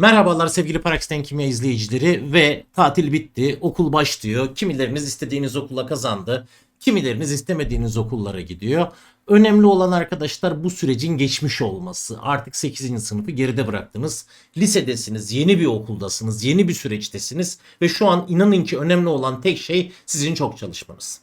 Merhabalar sevgili Parax'ten Kimya izleyicileri ve tatil bitti, okul başlıyor. Kimileriniz istediğiniz okula kazandı, kimileriniz istemediğiniz okullara gidiyor. Önemli olan arkadaşlar bu sürecin geçmiş olması. Artık 8. sınıfı geride bıraktınız. Lisedesiniz, yeni bir okuldasınız, yeni bir süreçtesiniz ve şu an inanın ki önemli olan tek şey sizin çok çalışmanız.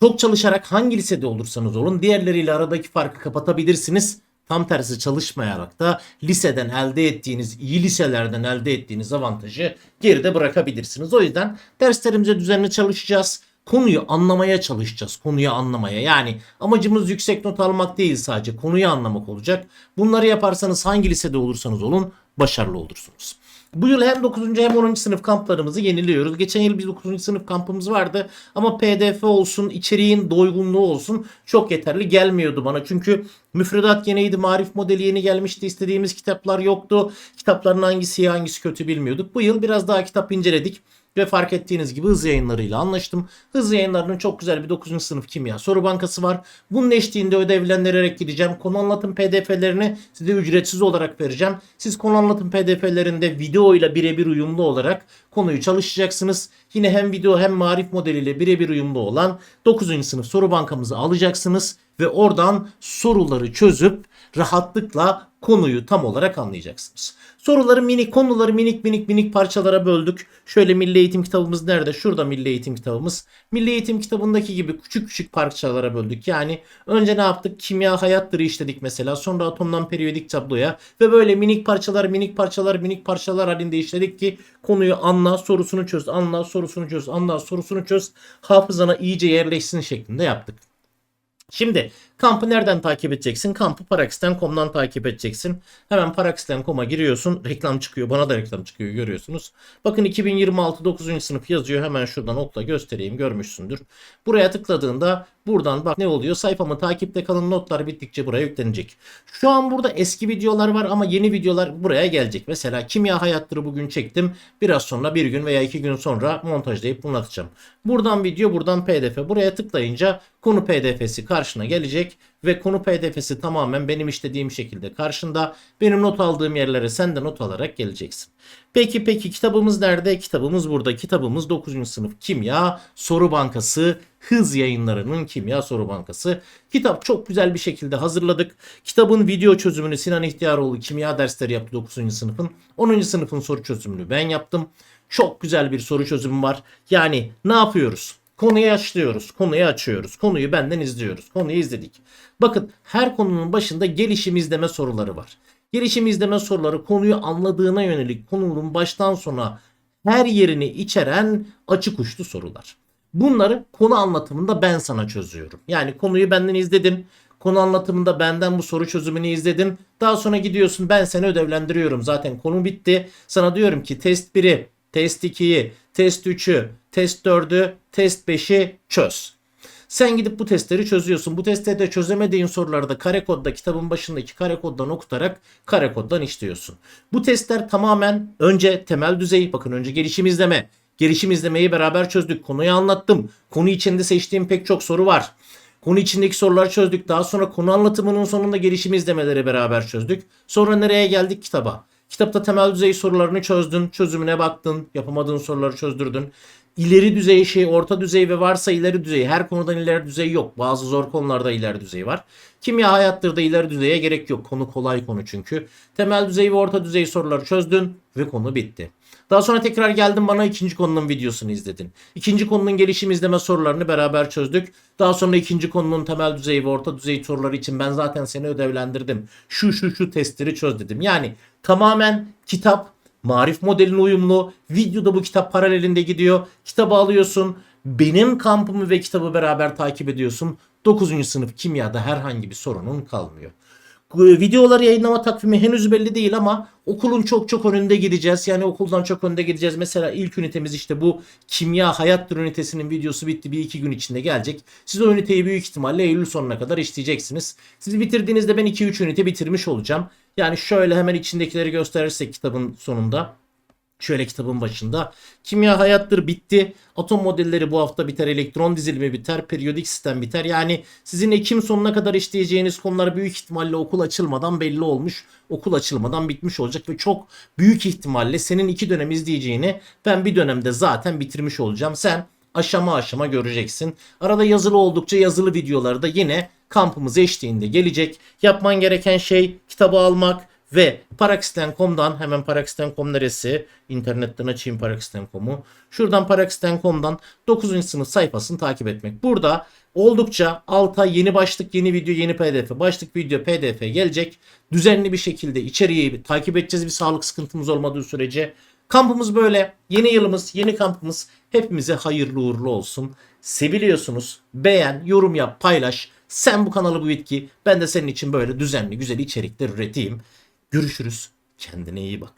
Çok çalışarak hangi lisede olursanız olun diğerleriyle aradaki farkı kapatabilirsiniz. Tam tersi çalışmayarak da liseden elde ettiğiniz, iyi liselerden elde ettiğiniz avantajı geride bırakabilirsiniz. O yüzden derslerimize düzenli çalışacağız. Konuyu anlamaya çalışacağız. Konuyu anlamaya. Yani amacımız yüksek not almak değil sadece. Konuyu anlamak olacak. Bunları yaparsanız hangi lisede olursanız olun başarılı olursunuz. Bu yıl hem 9. hem 10. sınıf kamplarımızı yeniliyoruz. Geçen yıl biz 9. sınıf kampımız vardı ama pdf olsun, içeriğin doygunluğu olsun çok yeterli gelmiyordu bana. Çünkü müfredat yeniydi, marif modeli yeni gelmişti, istediğimiz kitaplar yoktu. Kitapların hangisi iyi hangisi kötü bilmiyorduk. Bu yıl biraz daha kitap inceledik. Ve fark ettiğiniz gibi hız yayınlarıyla anlaştım. Hız yayınlarının çok güzel bir 9. sınıf kimya soru bankası var. Bunun eşliğinde ödevlendirerek gideceğim. Konu anlatım pdf'lerini size ücretsiz olarak vereceğim. Siz konu anlatım pdf'lerinde video ile birebir uyumlu olarak konuyu çalışacaksınız. Yine hem video hem marif modeliyle birebir uyumlu olan 9. sınıf soru bankamızı alacaksınız ve oradan soruları çözüp rahatlıkla konuyu tam olarak anlayacaksınız. Soruları minik konuları minik minik minik parçalara böldük. Şöyle Milli Eğitim kitabımız nerede? Şurada Milli Eğitim kitabımız. Milli Eğitim kitabındaki gibi küçük küçük parçalara böldük. Yani önce ne yaptık? Kimya hayattırı işledik mesela. Sonra atomdan periyodik tabloya ve böyle minik parçalar minik parçalar minik parçalar halinde işledik ki konuyu anla sorusunu çöz anla sorusunu çöz anla sorusunu çöz hafızana iyice yerleşsin şeklinde yaptık. Şimdi kampı nereden takip edeceksin? Kampı Paraxten.com'dan takip edeceksin. Hemen Paraxten.com'a giriyorsun. Reklam çıkıyor. Bana da reklam çıkıyor görüyorsunuz. Bakın 2026 9. sınıf yazıyor. Hemen şuradan okla göstereyim görmüşsündür. Buraya tıkladığında buradan bak ne oluyor? Sayfamı takipte kalın notlar bittikçe buraya yüklenecek. Şu an burada eski videolar var ama yeni videolar buraya gelecek. Mesela kimya hayattırı bugün çektim. Biraz sonra bir gün veya iki gün sonra montajlayıp bunu atacağım. Buradan video buradan pdf. Buraya tıklayınca konu pdf'si karşına gelecek ve konu pdf'si tamamen benim istediğim şekilde karşında. Benim not aldığım yerlere sen de not alarak geleceksin. Peki peki kitabımız nerede? Kitabımız burada. Kitabımız 9. sınıf kimya soru bankası hız yayınlarının kimya soru bankası. Kitap çok güzel bir şekilde hazırladık. Kitabın video çözümünü Sinan İhtiyaroğlu kimya dersleri yaptı 9. sınıfın. 10. sınıfın soru çözümünü ben yaptım. Çok güzel bir soru çözümü var. Yani ne yapıyoruz? Konuyu açlıyoruz, konuyu açıyoruz, konuyu benden izliyoruz, konuyu izledik. Bakın her konunun başında gelişim izleme soruları var. Gelişim izleme soruları konuyu anladığına yönelik konunun baştan sona her yerini içeren açık uçlu sorular. Bunları konu anlatımında ben sana çözüyorum. Yani konuyu benden izledin. Konu anlatımında benden bu soru çözümünü izledin. Daha sonra gidiyorsun ben seni ödevlendiriyorum. Zaten konu bitti. Sana diyorum ki test 1'i, test 2'yi, test 3'ü, test 4'ü, test 5'i çöz. Sen gidip bu testleri çözüyorsun. Bu testlerde çözemediğin soruları da kare kodda kitabın başındaki kare koddan okutarak kare koddan işliyorsun. Bu testler tamamen önce temel düzey bakın önce gelişim izleme. Gelişim izlemeyi beraber çözdük. Konuyu anlattım. Konu içinde seçtiğim pek çok soru var. Konu içindeki soruları çözdük. Daha sonra konu anlatımının sonunda gelişim izlemeleri beraber çözdük. Sonra nereye geldik kitaba? Kitapta temel düzey sorularını çözdün, çözümüne baktın, yapamadığın soruları çözdürdün. İleri düzey şey, orta düzey ve varsa ileri düzey. Her konudan ileri düzey yok. Bazı zor konularda ileri düzey var. Kimya hayattır da ileri düzeye gerek yok. Konu kolay konu çünkü. Temel düzey ve orta düzey soruları çözdün ve konu bitti. Daha sonra tekrar geldin bana ikinci konunun videosunu izledin. İkinci konunun gelişim izleme sorularını beraber çözdük. Daha sonra ikinci konunun temel düzey ve orta düzey soruları için ben zaten seni ödevlendirdim. Şu şu şu testleri çöz dedim. Yani tamamen kitap Marif modeline uyumlu. Videoda bu kitap paralelinde gidiyor. Kitabı alıyorsun. Benim kampımı ve kitabı beraber takip ediyorsun. 9. sınıf kimyada herhangi bir sorunun kalmıyor. Videoları yayınlama takvimi henüz belli değil ama okulun çok çok önünde gideceğiz. Yani okuldan çok önde gideceğiz. Mesela ilk ünitemiz işte bu kimya hayattır ünitesinin videosu bitti. Bir iki gün içinde gelecek. Siz o üniteyi büyük ihtimalle Eylül sonuna kadar işleyeceksiniz. Siz bitirdiğinizde ben 2-3 ünite bitirmiş olacağım. Yani şöyle hemen içindekileri gösterirsek kitabın sonunda. Şöyle kitabın başında. Kimya hayattır bitti. Atom modelleri bu hafta biter. Elektron dizilimi biter. Periyodik sistem biter. Yani sizin Ekim sonuna kadar işleyeceğiniz konular büyük ihtimalle okul açılmadan belli olmuş. Okul açılmadan bitmiş olacak ve çok büyük ihtimalle senin iki dönem izleyeceğini ben bir dönemde zaten bitirmiş olacağım. Sen aşama aşama göreceksin. Arada yazılı oldukça yazılı videoları da yine kampımız eşliğinde gelecek. Yapman gereken şey kitabı almak ve Paraxten.com'dan hemen Paraxten.com neresi? İnternetten açayım Paraxten.com'u. Şuradan Paraxten.com'dan 9. sınıf sayfasını takip etmek. Burada oldukça alta yeni başlık, yeni video, yeni pdf, başlık, video, pdf gelecek. Düzenli bir şekilde içeriği takip edeceğiz bir sağlık sıkıntımız olmadığı sürece. Kampımız böyle. Yeni yılımız, yeni kampımız hepimize hayırlı uğurlu olsun. Seviliyorsunuz. Beğen, yorum yap, paylaş. Sen bu kanalı bu bitki. Ben de senin için böyle düzenli güzel içerikler üreteyim. Görüşürüz. Kendine iyi bak.